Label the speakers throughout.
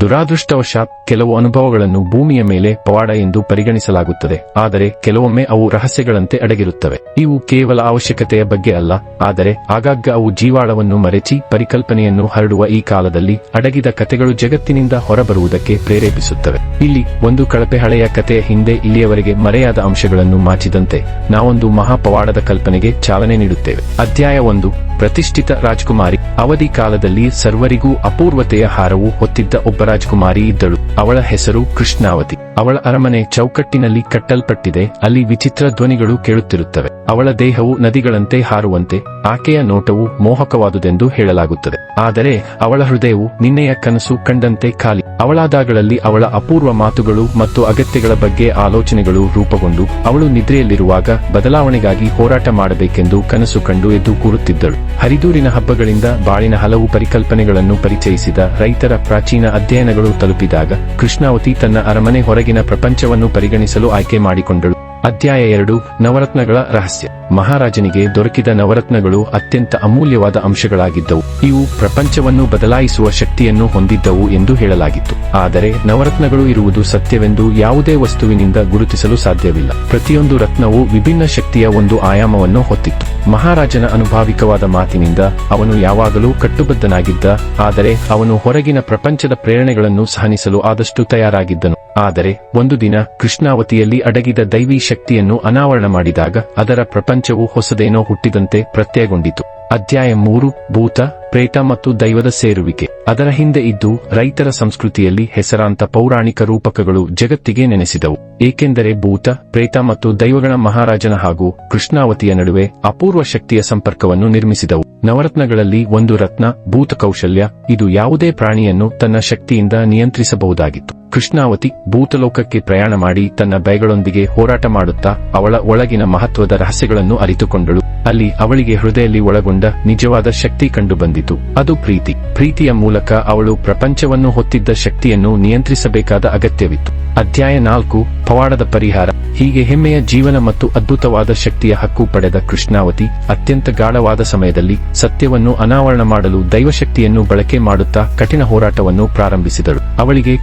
Speaker 1: ದುರಾದೃಷ್ಟವಶಾತ್ ಕೆಲವು ಅನುಭವಗಳನ್ನು ಭೂಮಿಯ ಮೇಲೆ ಪವಾಡ ಎಂದು ಪರಿಗಣಿಸಲಾಗುತ್ತದೆ. ಆದರೆ ಕೆಲವೊಮ್ಮೆ ಅವು ರಹಸ್ಯಗಳಂತೆ ಅಡಗಿರುತ್ತವೆ. ಇವು ಕೇವಲ ಅವಶ್ಯಕತೆಯ ಬಗ್ಗೆ ಅಲ್ಲ. ಆದರೆ ಆಗಾಗ ಅವು ಜೀವಾಳವನ್ನು ಮರೆಚಿ ಪರಿಕಲ್ಪನೆಯನ್ನು ಹರಡುವ ಈ ಕಾಲದಲ್ಲಿ ಅಡಗಿದ ಕತೆಗಳು ಜಗತ್ತಿನಿಂದ ಹೊರಬರುವುದಕ್ಕೆ ಪ್ರೇರೇಪಿಸುತ್ತವೆ. ಇಲ್ಲಿ ಒಂದು ಕಳಪೆ ಹಳೆಯ ಕಥೆಯ ಹಿಂದೆ ಇಲ್ಲಿಯವರೆಗೆ ಮರೆಯಾದ ಅಂಶಗಳನ್ನು ಮಾಚಿದಂತೆ ನಾವೊಂದು ಮಹಾಪವಾಡದ ಕಲ್ಪನೆಗೆ ಚಾಲನೆ ನೀಡುತ್ತೇವೆ. ಅಧ್ಯಾಯ ಒಂದು. ಪ್ರತಿಷ್ಠಿತ ರಾಜ್ಕುಮಾರಿ. ಅವಧಿ ಕಾಲದಲ್ಲಿ ಸರ್ವರಿಗೂ ಅಪೂರ್ವತೆಯ ಹಾರವು ಹೊತ್ತಿದ್ದ ಒಬ್ಬ ರಾಜಕುಮಾರಿ ಇದ್ದಳು. ಅವಳ ಹೆಸರು ಕೃಷ್ಣಾವತಿ. ಅವಳ ಅರಮನೆ ಚೌಕಟ್ಟಿನಲ್ಲಿ ಕಟ್ಟಲ್ಪಟ್ಟಿದೆ. ಅಲ್ಲಿ ವಿಚಿತ್ರ ಧ್ವನಿಗಳು ಕೇಳುತ್ತಿರುತ್ತವೆ. ಅವಳ ದೇಹವು ನದಿಗಳಂತೆ ಹಾರುವಂತೆ, ಆಕೆಯ ನೋಟವು ಮೋಹಕವಾದುದೆಂದು ಹೇಳಲಾಗುತ್ತದೆ. ಆದರೆ ಅವಳ ಹೃದಯವು ನಿನ್ನೆಯ ಕನಸು ಕಂಡಂತೆ ಖಾಲಿ. ಅವಳಾದಾಗಳಲ್ಲಿ ಅವಳ ಅಪೂರ್ವ ಮಾತುಗಳು ಮತ್ತು ಅಗತ್ಯಗಳ ಬಗ್ಗೆ ಆಲೋಚನೆಗಳು ರೂಪುಗೊಂಡು ಅವಳು ನಿದ್ರೆಯಲ್ಲಿರುವಾಗ ಬದಲಾವಣೆಗಾಗಿ ಹೋರಾಟ ಮಾಡಬೇಕೆಂದು ಕನಸು ಕಂಡು ಎದ್ದು ಕೂರುತ್ತಿದ್ದಳು. ಹರಿದೂರಿನ ಹಬ್ಬಗಳಿಂದ ಬಾಳಿನ ಹಲವು ಪರಿಕಲ್ಪನೆಗಳನ್ನು ಪರಿಚಯಿಸಿದ ರೈತರ ಪ್ರಾಚೀನ ಅಧ್ಯಯನಗಳು ತಲುಪಿದಾಗ ಕೃಷ್ಣಾವತಿ ತನ್ನ ಅರಮನೆ ಹೊರಗಿನ ಪ್ರಪಂಚವನ್ನು ಪರಿಗಣಿಸಲು ಆಯ್ಕೆ ಮಾಡಿಕೊಂಡಳು. ಅಧ್ಯಾಯ ಎರಡು, ನವರತ್ನಗಳ ರಹಸ್ಯ. ಮಹಾರಾಜನಿಗೆ ದೊರಕಿದ ನವರತ್ನಗಳು ಅತ್ಯಂತ ಅಮೂಲ್ಯವಾದ ಅಂಶಗಳಾಗಿದ್ದವು. ಇವು ಪ್ರಪಂಚವನ್ನು ಬದಲಾಯಿಸುವ ಶಕ್ತಿಯನ್ನು ಹೊಂದಿದ್ದವು ಎಂದು ಹೇಳಲಾಗಿತ್ತು. ಆದರೆ ನವರತ್ನಗಳು ಇರುವುದು ಸತ್ಯವೆಂದು ಯಾವುದೇ ವಸ್ತುವಿನಿಂದ ಗುರುತಿಸಲು ಸಾಧ್ಯವಿಲ್ಲ. ಪ್ರತಿಯೊಂದು ರತ್ನವು ವಿಭಿನ್ನ ಶಕ್ತಿಯ ಒಂದು ಆಯಾಮವನ್ನು ಹೊತ್ತಿತ್ತು. ಮಹಾರಾಜನ ಅನುಭಾವಿಕವಾದ ಮಾತಿನಿಂದ ಅವನು ಯಾವಾಗಲೂ ಕಟ್ಟುಬದ್ಧನಾಗಿದ್ದ, ಆದರೆ ಅವನು ಹೊರಗಿನ ಪ್ರಪಂಚದ ಪ್ರೇರಣೆಗಳನ್ನು ಸಹನಿಸಲು ಆದಷ್ಟು ತಯಾರಾಗಿದ್ದನು. ಆದರೆ ಒಂದು ದಿನ ಕೃಷ್ಣಾವತಿಯಲ್ಲಿ ಅಡಗಿದ ದೈವಿ ಶಕ್ತಿಯನ್ನು ಅನಾವರಣ ಮಾಡಿದಾಗ ಅದರ ಪ್ರಪಂಚವು ಹೊಸದೇನೋ ಹುಟ್ಟಿದಂತೆ ಪ್ರತ್ಯಯಗೊಂಡಿತು. ಅಧ್ಯಾಯ ಮೂರು, ಭೂತ, ಪ್ರೇತ ಮತ್ತು ದೈವದ ಸೇರುವಿಕೆ. ಅದರ ಹಿಂದೆ ಇದ್ದು ರೈತರ ಸಂಸ್ಕೃತಿಯಲ್ಲಿ ಹೆಸರಾಂತ ಪೌರಾಣಿಕ ರೂಪಕಗಳು ಜಗತ್ತಿಗೆ ನೆನೆಸಿದವು. ಏಕೆಂದರೆ ಭೂತ, ಪ್ರೇತ ಮತ್ತು ದೈವಗಣ ಮಹಾರಾಜನ ಹಾಗೂ ಕೃಷ್ಣಾವತಿಯ ನಡುವೆ ಅಪೂರ್ವ ಶಕ್ತಿಯ ಸಂಪರ್ಕವನ್ನು ನಿರ್ಮಿಸಿದವು. ನವರತ್ನಗಳಲ್ಲಿ ಒಂದು ರತ್ನ ಭೂತ ಕೌಶಲ್ಯ ಇದು ಯಾವುದೇ ಪ್ರಾಣಿಯನ್ನು ತನ್ನ ಶಕ್ತಿಯಿಂದ ನಿಯಂತ್ರಿಸಬಹುದಾಗಿತ್ತು. ಕೃಷ್ಣಾವತಿ ಭೂತಲೋಕಕ್ಕೆ ಪ್ರಯಾಣ ಮಾಡಿ ತನ್ನ ಬೈಗಳೊಂದಿಗೆ ಹೋರಾಟ ಮಾಡುತ್ತಾ ಅವಳ ಒಳಗಿನ ಮಹತ್ವದ ರಹಸ್ಯಗಳನ್ನು ಅರಿತುಕೊಂಡಳು. ಅಲ್ಲಿ ಅವಳಿಗೆ ಹೃದಯದಲ್ಲಿ ಒಳಗೊಂಡ ನಿಜವಾದ ಶಕ್ತಿ ಕಂಡುಬಂದಿತು. ಅದು ಪ್ರೀತಿ. ಪ್ರೀತಿಯ ಮೂಲಕ ಅವಳು ಪ್ರಪಂಚವನ್ನು ಹೊತ್ತಿದ್ದ ಶಕ್ತಿಯನ್ನು ನಿಯಂತ್ರಿಸಬೇಕಾದ ಅಗತ್ಯವಿತ್ತು. ಅಧ್ಯಾಯ ನಾಲ್ಕು, ಪವಾಡದ ಪರಿಹಾರ. ಹೀಗೆ ಹೆಮ್ಮೆಯ ಜೀವನ ಮತ್ತು ಅದ್ಭುತವಾದ ಶಕ್ತಿಯ ಹಕ್ಕು ಪಡೆದ ಕೃಷ್ಣಾವತಿ ಅತ್ಯಂತ ಗಾಢವಾದ ಸಮಯದಲ್ಲಿ ಸತ್ಯವನ್ನು ಅನಾವರಣ ಮಾಡಲು ದೈವಶಕ್ತಿಯನ್ನು ಬಳಕೆ ಮಾಡುತ್ತಾ ಕಠಿಣ ಹೋರಾಟವನ್ನು ಪ್ರಾರಂಭಿಸಿದಳು. ಅವಳಿಗೆ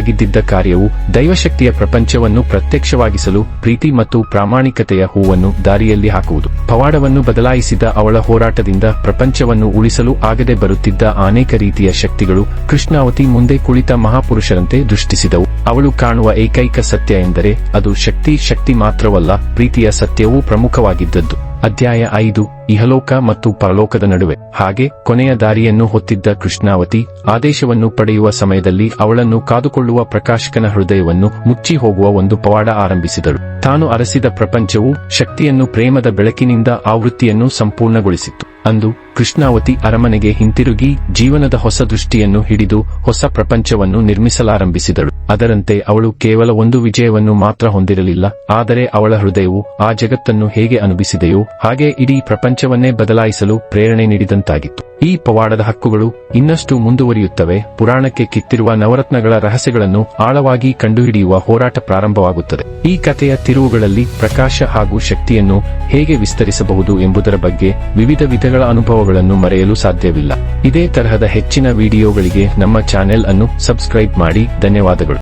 Speaker 1: ಕಡ್ಡಾಯವಾಗಿದ್ದ ಕಾರ್ಯವು ದೈವಶಕ್ತಿಯ ಪ್ರಪಂಚವನ್ನು ಪ್ರತ್ಯಕ್ಷವಾಗಿಸಲು ಪ್ರೀತಿ ಮತ್ತು ಪ್ರಾಮಾಣಿಕತೆಯ ಹೂವನ್ನು ದಾರಿಯಲ್ಲಿ ಹಾಕುವುದು. ಪವಾಡವನ್ನು ಬದಲಾಯಿಸಿದ ಅವಳ ಹೋರಾಟದಿಂದ ಪ್ರಪಂಚವನ್ನು ಉಳಿಸಲು ಆಗದೆ ಬರುತ್ತಿದ್ದ ಅನೇಕ ರೀತಿಯ ಶಕ್ತಿಗಳು ಕೃಷ್ಣಾವತಿ ಮುಂದೆ ಕುಳಿತ ಮಹಾಪುರುಷರಂತೆ ದೃಷ್ಟಿಸಿದವು. ಅವಳು ಕಾಣುವ ಏಕೈಕ ಸತ್ಯ ಎಂದರೆ ಅದು ಶಕ್ತಿ ಶಕ್ತಿ ಮಾತ್ರವಲ್ಲ, ಪ್ರೀತಿಯ ಸತ್ಯವೂ ಪ್ರಮುಖವಾಗಿದ್ದದ್ದು. ಅಧ್ಯಾಯ ಐದು, ಇಹಲೋಕ ಮತ್ತು ಪರಲೋಕದ ನಡುವೆ. ಹಾಗೆ ಕೊನೆಯ ದಾರಿಯನ್ನು ಹೊತ್ತಿದ್ದ ಕೃಷ್ಣಾವತಿ, ಆದೇಶವನ್ನು ಪಡೆಯುವ ಸಮಯದಲ್ಲಿ ಅವಳನ್ನು ಕಾದುಕೊಳ್ಳುವ ಪ್ರಕಾಶಕನ ಹೃದಯವನ್ನು ಮುಚ್ಚಿ ಹೋಗುವ ಒಂದು ಪವಾಡ ಆರಂಭಿಸಿದಳು. ತಾನು ಅರಸಿದ ಪ್ರಪಂಚವು ಶಕ್ತಿಯನ್ನು ಪ್ರೇಮದ ಬೆಳಕಿನಿಂದ ಆವೃತ್ತಿಯನ್ನು ಸಂಪೂರ್ಣಗೊಳಿಸಿತ್ತು ಅಂದು ಕೃಷ್ಣಾವತಿ ಅರಮನೆಗೆ ಹಿಂತಿರುಗಿ ಜೀವನದ ಹೊಸ ದೃಷ್ಟಿಯನ್ನು ಹಿಡಿದು ಹೊಸ ಪ್ರಪಂಚವನ್ನು ನಿರ್ಮಿಸಲಾರಂಭಿಸಿದಳು. ಅದರಂತೆ ಅವಳು ಕೇವಲ ಒಂದು ವಿಜಯವನ್ನು ಮಾತ್ರ ಹೊಂದಿರಲಿಲ್ಲ, ಆದರೆ ಅವಳ ಹೃದಯವು ಆ ಜಗತ್ತನ್ನು ಹೇಗೆ ಅನುಭವಿಸಿದೆಯೋ ಹಾಗೆ ಇಡೀ ಪ್ರಪಂಚವನ್ನೇ ಬದಲಾಯಿಸಲು ಪ್ರೇರಣೆ ನೀಡಿದಂತಾಗಿತ್ತು. ಈ ಪವಾಡದ ಹಕ್ಕುಗಳು ಇನ್ನಷ್ಟು ಮುಂದುವರಿಯುತ್ತವೆ. ಪುರಾಣಕ್ಕೆ ಕಿತ್ತಿರುವ ನವರತ್ನಗಳ ರಹಸ್ಯಗಳನ್ನು ಆಳವಾಗಿ ಕಂಡುಹಿಡಿಯುವ ಹೋರಾಟ ಪ್ರಾರಂಭವಾಗುತ್ತದೆ. ಈ ಕಥೆಯ ತಿರುವುಗಳಲ್ಲಿ ಪ್ರಕಾಶ ಹಾಗೂ ಶಕ್ತಿಯನ್ನು ಹೇಗೆ ವಿಸ್ತರಿಸಬಹುದು ಎಂಬುದರ ಬಗ್ಗೆ ವಿವಿಧ ವಿಧಗಳ ಅನುಭವಗಳನ್ನು ಮರೆಯಲು ಸಾಧ್ಯವಿಲ್ಲ. ಇದೇ ತರಹದ ಹೆಚ್ಚಿನ ವಿಡಿಯೋಗಳಿಗೆ ನಮ್ಮ ಚಾನೆಲ್ ಅನ್ನು ಸಬ್ಸ್ಕ್ರೈಬ್ ಮಾಡಿ. ಧನ್ಯವಾದಗಳು.